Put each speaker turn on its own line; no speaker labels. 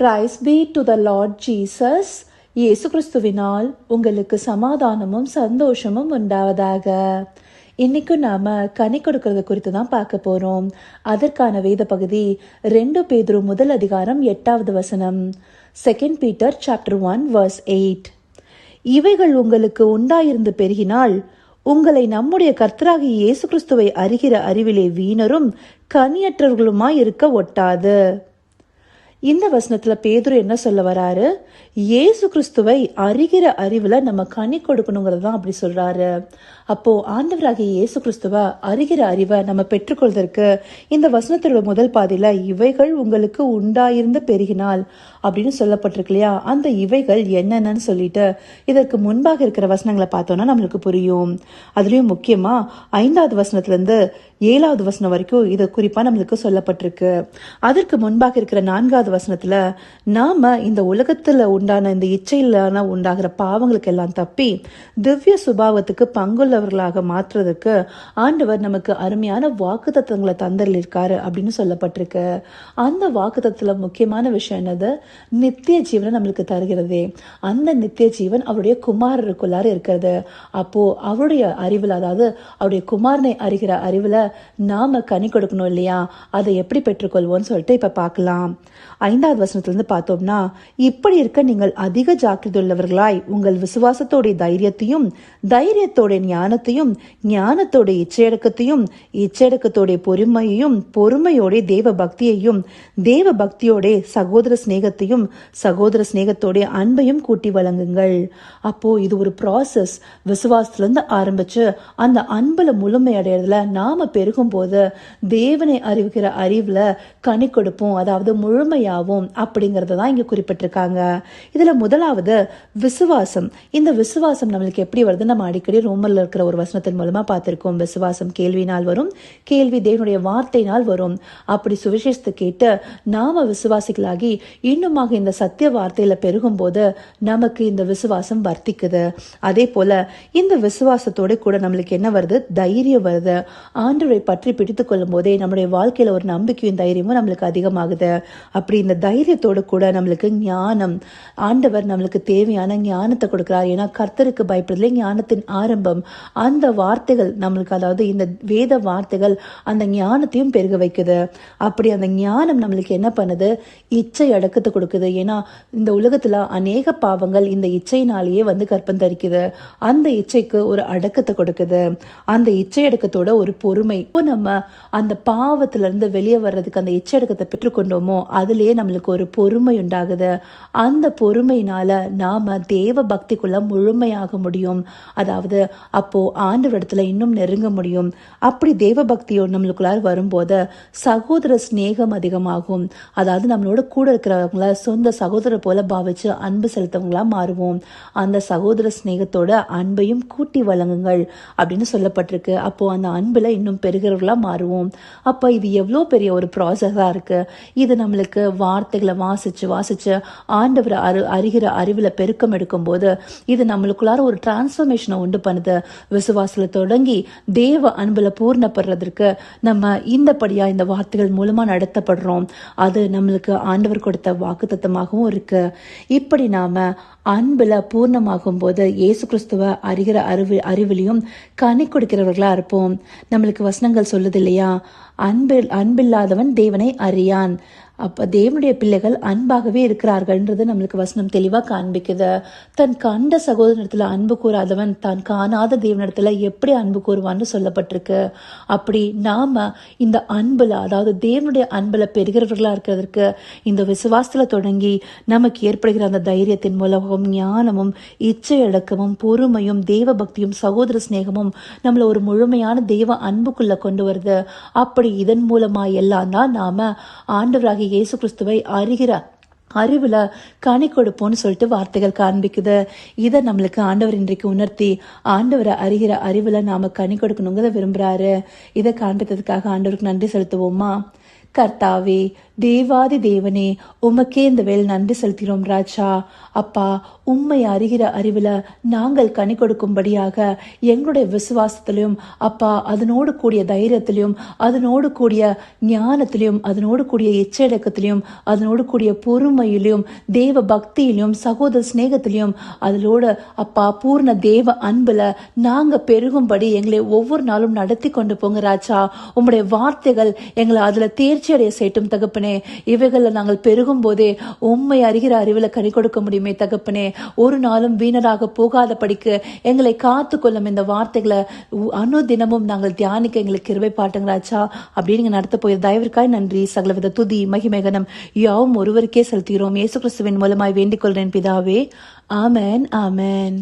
Praise be to the Lord Jesus இயேசு கிறிஸ்துவினால் உங்களுக்கு சமாதானமும் சந்தோஷமும் உண்டாவதாக. இன்னைக்கு நாம கனி கொடுக்கறது குறித்து தான் பார்க்க போறோம். அதற்கான வேத பகுதி ரெண்டு பேதுரு முதல் அதிகாரம் எட்டாவது வசனம். Second Peter chapter one verse eight இவைகள் உங்களுக்கு உண்டாயிருந்து பெருகினால் உங்களை நம்முடைய கர்த்தராகிய இயேசு கிறிஸ்துவை அறிகிற அறிவிலே வீணரும் கனியற்றவர்களுமாய் இருக்க ஒட்டாது. இந்த வசனத்துல பேதுரு என்ன சொல்ல வராரு? இயேசு கிறிஸ்துவை அறிகிற அறிவுல நம்ம கனி கொடுக்கணுங்கிறது தான் அப்படி சொல்றாரு. அப்போ ஆண்டவராகிய இயேசு கிறிஸ்துவ அறிகிற அறிவை நம்ம பெற்றுக்கொள்வதற்கு இந்த வசனத்தோட முதல் பாதியில இவைகள் உங்களுக்கு உண்டாயிருந்து பெருகினால் அப்படின்னு சொல்லப்பட்டிருக்கு இல்லையா? அந்த இவைகள் என்னென்னு சொல்லிட்டு இதற்கு முன்பாக இருக்கிற வசனங்களை பார்த்தோம்னா நம்மளுக்கு புரியும். அதுலயும் முக்கியமா ஐந்தாவது வசனத்துல இருந்து ஏழாவது வசனம் வரைக்கும் இது குறிப்பா நம்மளுக்கு சொல்லப்பட்டிருக்கு. அதற்கு முன்பாக இருக்கிற நான்காவது வசனத்தில் நாம இந்த உலகத்தில் உண்டான இந்த இச்சையிலான உண்டாகிற பாவங்களுக்கு எல்லாம் தப்பி திவ்ய சுபாவத்துக்கு பங்குள்ளவர்களாக மாற்றுறதுக்கு ஆண்டவர் நமக்கு அருமையான வாக்கு தத்துவங்களை தந்தரிருக்காரு அப்படின்னு சொல்லப்பட்டிருக்கு. அந்த வாக்கு தத்துவத்தில் முக்கியமான விஷயம் என்னது? நித்திய ஜீவனை நம்மளுக்கு தருகிறதே. அந்த நித்திய ஜீவன் அவருடைய குமாரருக்குள்ளார இருக்கிறது. அப்போ அவருடைய அறிவில் அதாவது அவருடைய குமாரனை அறிகிற அறிவில் நாம கனி கொடுக்கணும் இல்லையா? அதை எப்படி பெற்றுக்கொள்வோம்னு சொல்லிட்டு இப்போ பார்க்கலாம். ஐந்தாவது வசனத்திலிருந்து பார்த்தோம்னா இப்படி இருக்க நீங்கள் அதிக ஜாக்கிரதை உள்ளவர்களாய் உங்கள் விசுவாசத்தோடைய தைரியத்தையும் தைரியத்தோட ஞானத்தையும் ஞானத்தோட இச்சையடக்கத்தையும் இச்சையடக்கத்தோடைய பொறுமையையும் பொறுமையோட தேவ பக்தியையும் தேவ பக்தியோட சகோதர சிநேகத்தையும் சகோதர சிநேகத்தோடைய அன்பையும் கூட்டி வழங்குங்கள். அப்போ இது ஒரு ப்ராசஸ் விசுவாசத்துல இருந்து ஆரம்பிச்சு அந்த அன்பில் முழுமையடையறதுல நாம பெருகும் போது தேவனை அறிவிக்கிற அறிவில் கனி கொடுப்போம். அதாவது ஆகும் அப்படிங்கிறத தான் இங்க குறிப்பிட்டிருக்காங்க. இதுல முதலாவது விசுவாசம். இந்த விசுவாசம் நம்மளுக்கு எப்படி வருது நம்ம அடிக்கடி ரோமரில் இருக்கிற ஒரு வசனத்தின் மூலமா பார்த்திருக்கோம். விசுவாசம் கேள்வினால் வரும் கேள்வி தேவனுடைய வார்த்தையினால் வரும். அப்படி சுவிசேஷத்தை கேட்டு நாம விசுவாசிகளாகி இன்னுமாக இந்த சத்திய வார்த்தையில பெருகும் போது நமக்கு இந்த விசுவாசம் வர்த்திக்குது. அதே போல இந்த விசுவாசத்தோட கூட நம்மளுக்கு என்ன வருது? தைரியம் வருது. ஆண்டவரை பற்றி பிடித்து கொள்ளும் போதே நம்முடைய வாழ்க்கையில ஒரு நம்பிக்கையும் தைரியமும் நம்மளுக்கு அதிகமாகுது. அப்படி இந்த தைரியத்தோடு கூட நம்மளுக்கு ஞானம் ஆண்டவர் நம்மளுக்கு தேவையான ஞானத்தை கொடுக்கிறார். ஏன்னா கர்த்தருக்கு பயப்படுதலே ஞானத்தின் ஆரம்பம். அந்த வார்த்தைகள் நம்மளுக்கு அதாவது இந்த வேத வார்த்தைகள் அந்த ஞானத்தையும் பெருக வைக்குது. அப்படி அந்த ஞானம் நம்மளுக்கு என்ன பண்ணுது? இச்சை அடக்கத்தை கொடுக்குது. ஏன்னா இந்த உலகத்தில் அநேக பாவங்கள் இந்த இச்சையினாலேயே வந்து கற்பம் தரிக்குது. அந்த இச்சைக்கு ஒரு அடக்கத்தை கொடுக்குது. அந்த இச்சை அடக்கத்தோட ஒரு பொறுமை. இப்போ நம்ம அந்த பாவத்துல இருந்து வெளியே வர்றதுக்கு அந்த இச்சை அடக்கத்தை பெற்றுக்கொண்டோமோ அதுலேயே நம்மளுக்கு ஒரு பொறுமை உண்டாகுது. அந்த பொறுமையினால நாம தேவ பக்திக்குள்ள முழுமையாக முடியும். அதாவது அப்போ ஆண்டவரிடத்துல இன்னும் நெருங்க முடியும். அப்படி தேவ பக்தியோ நம்மளுக்குள்ளார் வரும்போது சகோதர சிநேகம் அதிகமாகும். அதாவது நம்மளோட கூட இருக்கிறவங்கள சொந்த சகோதரர் போல பாவிச்சு அன்பு செலுத்தவங்களா மாறுவோம். அந்த சகோதர சிநேகத்தோட அன்பையும் கூட்டி வழங்குங்கள் அப்படின்னு சொல்லப்பட்டிருக்கு. அப்போ அந்த அன்புல இன்னும் பெருகிறவர்களாக மாறுவோம். அப்ப இது எவ்வளோ பெரிய ஒரு ப்ராசஸா இருக்கு. இது நம்மளுக்கு வார்த்தைகளை வாசித்து வாசித்து ஆண்டவர் அரு அறிகிற அறிவில் பெருக்கம் எடுக்கும் போது இது நம்மளுக்குள்ளார ஒரு டிரான்ஸ்ஃபர்மேஷனை உண்டு பண்ணுது. விசுவாசத்தில் தொடங்கி தேவ அன்பில் பூர்ணப்படுறதற்கு நம்ம இந்தபடியாக இந்த வார்த்தைகள் மூலமாக நடத்தப்படுறோம். அது நம்மளுக்கு ஆண்டவர் கொடுத்த வாக்குத்தத்தமாகவும் இருக்குது இப்படி நாம் அன்பில் பூர்ணமாகும் போது இயேசு கிறிஸ்துவ அறிகிற அறிவு அறிவிலையும் கனி கொடுக்கிறவர்களாக இருப்போம். நம்மளுக்கு வசனங்கள் சொல்லுது இல்லையா? அன்பில் அன்பில்லாதவன் தேவனை அறியான். அப்போ தேவனுடைய பிள்ளைகள் அன்பாகவே இருக்கிறார்கள்ன்றது நம்மளுக்கு வசனம் தெளிவாக காண்பிக்குது. தன் கண்ட சகோதரத்தில் அன்பு கூறாதவன் தான் காணாத தேவனிடத்தில் எப்படி அன்பு கூறுவான்னு சொல்லப்பட்டிருக்கு. அப்படி நாம் இந்த அன்பில் அதாவது தேவனுடைய அன்பில் பெறுகிறவர்களாக இருக்கிறதுக்கு இந்த விசுவாசத்தில் தொடங்கி நமக்கு ஏற்படுகிற அந்த தைரியத்தின் மூலமும் ஞானமும் இச்சை அடக்கமும் பொறுமையும் தேவ பக்தியும் சகோதர சிநேகமும் நம்மளை ஒரு முழுமையான தெய்வ அன்புக்குள்ளே கொண்டு வருது. அப்படி இதன் மூலமா எல்லாம் தான் நாம ஆண்டவராகிய இயேசு கிறிஸ்துவை அறிகிற அறிவுல கனி கொடுப்போம்னு சொல்லிட்டு வார்த்தைகள் காண்பிக்குது. இதை நம்மளுக்கு ஆண்டவர் இன்றைக்கு உணர்த்தி ஆண்டவரை அறிகிற அறிவுல நாம கனி கொடுக்கணுங்கிறத விரும்புறாரு. இதை காண்பித்ததுக்காக ஆண்டவருக்கு நன்றி செலுத்துவோமா? கர்த்தாவே தேவாதி தேவனே உமக்கே இந்த வேலை நன்றி செலுத்துகிறோம் ராஜா. அப்பா உம்மை அறிகிற அறிவில் நாங்கள் கனி கொடுக்கும்படியாக எங்களுடைய விசுவாசத்திலையும் அப்பா அதனோடு கூடிய தைரியத்திலையும் அதனோடு கூடிய ஞானத்திலையும் அதனோடு கூடிய எச்சடக்கத்திலையும் அதனோடு கூடிய பொறுமையிலையும் தேவ பக்தியிலையும் சகோதர சிநேகத்திலையும் அதிலோடு அப்பா பூர்ண தேவ அன்புல நாங்கள் பெருகும்படி எங்களை ஒவ்வொரு நாளும் நடத்தி கொண்டு போங்க ராஜா. உம்முடைய வார்த்தைகள் எங்களை அதில் தேர்ச்சி அடைய செய்யட்டும் தகப்பனே இவைகளில் நாங்கள் பெருகும் போதே உண்மை அறிகிற அறிவில் கனி கொடுக்க முடியுமே தகப்பனே. ஒரு நாளும் வீணராக போகாத படிக்கு எங்களை காத்து கொள்ளும் இந்த வார்த்தைகளை அனுதினமும் நாங்கள் தியானிக்க எங்களுக்கு கிருவை பாட்டுங்களாச்சா அப்படின்னு நீங்கள் நடத்த போய் தயவிற்காய் நன்றி. சகலவித துதி மகிமேகனம் யாவும் ஒருவருக்கே செலுத்துகிறோம். இயேசு கிறிஸ்துவின் மூலமாய் வேண்டிக் கொள்கிறேன் பிதாவே. ஆமேன் ஆமேன்.